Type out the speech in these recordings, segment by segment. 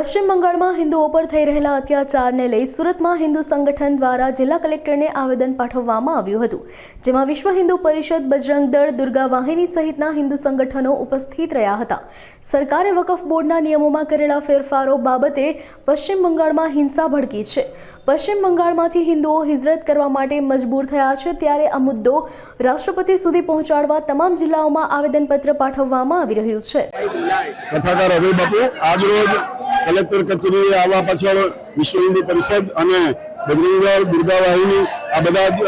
પશ્ચિમ બંગાળમાં હિન્દુઓ પર થઈ રહેલા અત્યાચારને લઈ સુરતમાં હિન્દુ સંગઠન દ્વારા જિલ્લા કલેક્ટરને આવેદન પાઠવવામાં આવ્યું હતું, જેમાં વિશ્વ હિન્દુ પરિષદ, બજરંગ દળ, દુર્ગા વાહિની સહિતના હિન્દુ સંગઠનો ઉપસ્થિત રહ્યા હતા. સરકારે વકફ બોર્ડના નિયમોમાં કરેલા ફેરફારો બાબતે પશ્ચિમ બંગાળમાં હિંસા ભડકી છે. પશ્ચિમ બંગાળમાંથી હિન્દુઓ હિજરત કરવા માટે મજબૂર થયા છે ત્યારે આ મુદ્દો રાષ્ટ્રપતિ સુધી પહોંચાડવા તમામ જિલ્લાઓમાં આવેદનપત્ર પાઠવવામાં આવી રહ્યું છે. કલેક્ટર કચેરીએ આવવા પાછળ વિશ્વ હિન્દુ પરિષદ અને બજરંગદળ દુર્ગા વાહિની આ બધા જ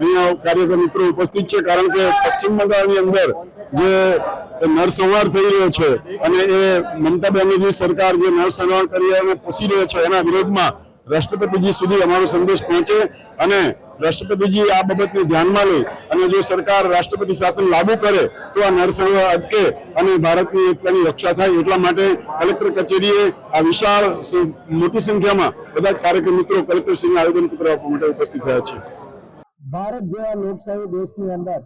અહીંયા કાર્યકર મિત્રો ઉપસ્થિત છે. કારણ કે પશ્ચિમ બંગાળની અંદર જે નરસંહાર થઈ રહ્યો છે અને એ મમતા બેનર્જી સરકાર જે નરસંહાર કરી અને પોષી રહ્યો છે એના વિરોધમાં રાષ્ટ્રપતિજી સુધી અમારો સંદેશ પહોંચે અને રાષ્ટ્રપતિજી આ બાબતને ધ્યાનમાં લઈ અને જો સરકાર રાષ્ટ્રપતિ શાસન લાગુ કરે તો આ નરસંહ અટકે અને ભારતની એકતાની રક્ષા થાય એટલા માટે કલેક્ટર કચેરીએ આ વિશાળ મોટી સંખ્યામાં બધા જ કાર્યક્રમ મિત્રો કલેક્ટરશ્રીને આવેદનપત્ર આપવા માટે ઉપસ્થિત થયા છે. ભારત જેવા લોકશાહી દેશની અંદર,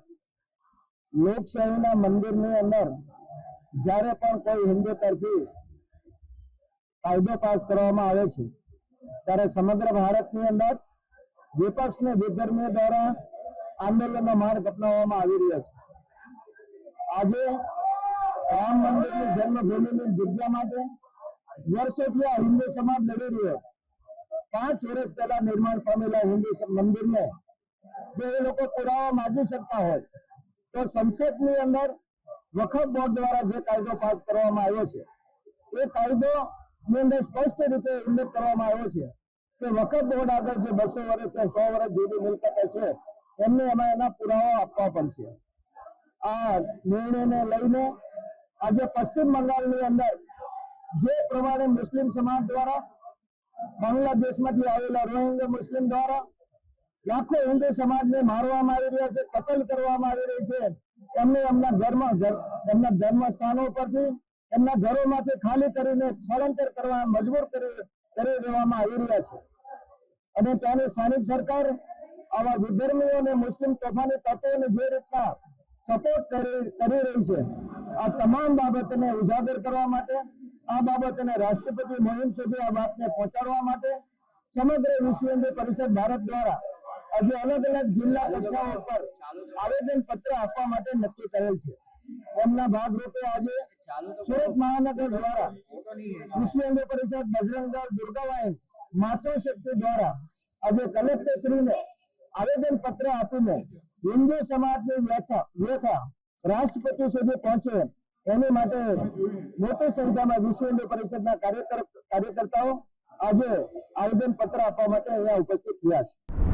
લોકશાહીના મંદિરની અંદર જ્યારે પણ કોઈ હિન્દુ તરફી કાયદો પાસ કરવામાં આવે છે ત્યારે સમગ્ર ભારતની અંદર વિપક્ષ ને વિધર્મીઓ દ્વારા આંદોલનનો માર્ગ અપનાવવામાં આવી રહ્યો છે. આજે રામ મંદિરની જન્મભૂમિની જગ્યા માટે વર્ષોથી આ હિન્દુ સમાજ લડી રહ્યો પાંચ વર્ષ પહેલા નિર્માણ પામેલા હિન્દુ મંદિરને જો એ લોકો પુરાવા માંગી શકતા હોય, તો સંસદની અંદર વખત બોર્ડ દ્વારા જે કાયદો પાસ કરવામાં આવ્યો છે, એ કાયદો ની અંદર સ્પષ્ટ રીતે ઉલ્લેખ કરવામાં આવ્યો છે કે વખત બોર્ડ આગળ જે બસો વર્ષ કે સો વર્ષ જૂની મિલકત છે, એમને એમાં એના પુરાવા આપવા પડશે. આ નિર્ણયને લઈને આજે પશ્ચિમ બંગાળની અંદર જે પ્રમાણે મુસ્લિમ સમાજ દ્વારા બાંગ્લાદેશમાંથી આવેલા રોહિંગ્યા મુસ્લિમ દ્વારા લાખો હિન્દુ સમાજને મારવામાં આવી રહ્યા છે, કતલ કરવામાં આવી રહી છે. એમને એમના ઘરમાં ઘર- એમના ધર્મ સ્થાનો પરથી એમના ઘરોમાંથી ખાલી કરીને સ્થળાંતર કરવા મજબૂર કરી કરી દેવામાં આવી રહ્યા છે. અને ત્યાંની સ્થાનિક સરકાર આવા વિધર્મીઓ અને મુસ્લિમ તોફાની તત્વોને જે રીતના સપોર્ટ કરી રહી છે, આ તમામ બાબતને ઉજાગર કરવા માટે, આ બાબતને રાષ્ટ્રપતિ મોહિમ સુધી આ વાતને પહોંચાડવા માટે સમગ્ર વિશ્વ હિન્દુ પરિષદ ભારત દ્વારા આજે અલગ અલગ જિલ્લા કક્ષાઓ પર આવેદન પત્ર આપવા માટે નક્કી કરેલ છે. એમના ભાગરૂપે આજે સુરત મહાનગર દ્વારા વિશ્વ પરિષદ બજરંગ દળ દુર્ગા માતૃશક્તિ દ્વારા આજે કલેક્ટર શ્રીને આવેદન પત્ર આપીને હિન્દુ સમાજની વ્યથા વ્યથા રાષ્ટ્રપતિ સુધી પહોંચે એની માટે મોટી સંખ્યામાં વિશ્વ હિન્દુ પરિષદના કાર્યકર કાર્યકર્તાઓ આજે આવેદન પત્ર આપવા માટે અહીંયા ઉપસ્થિત થયા છે.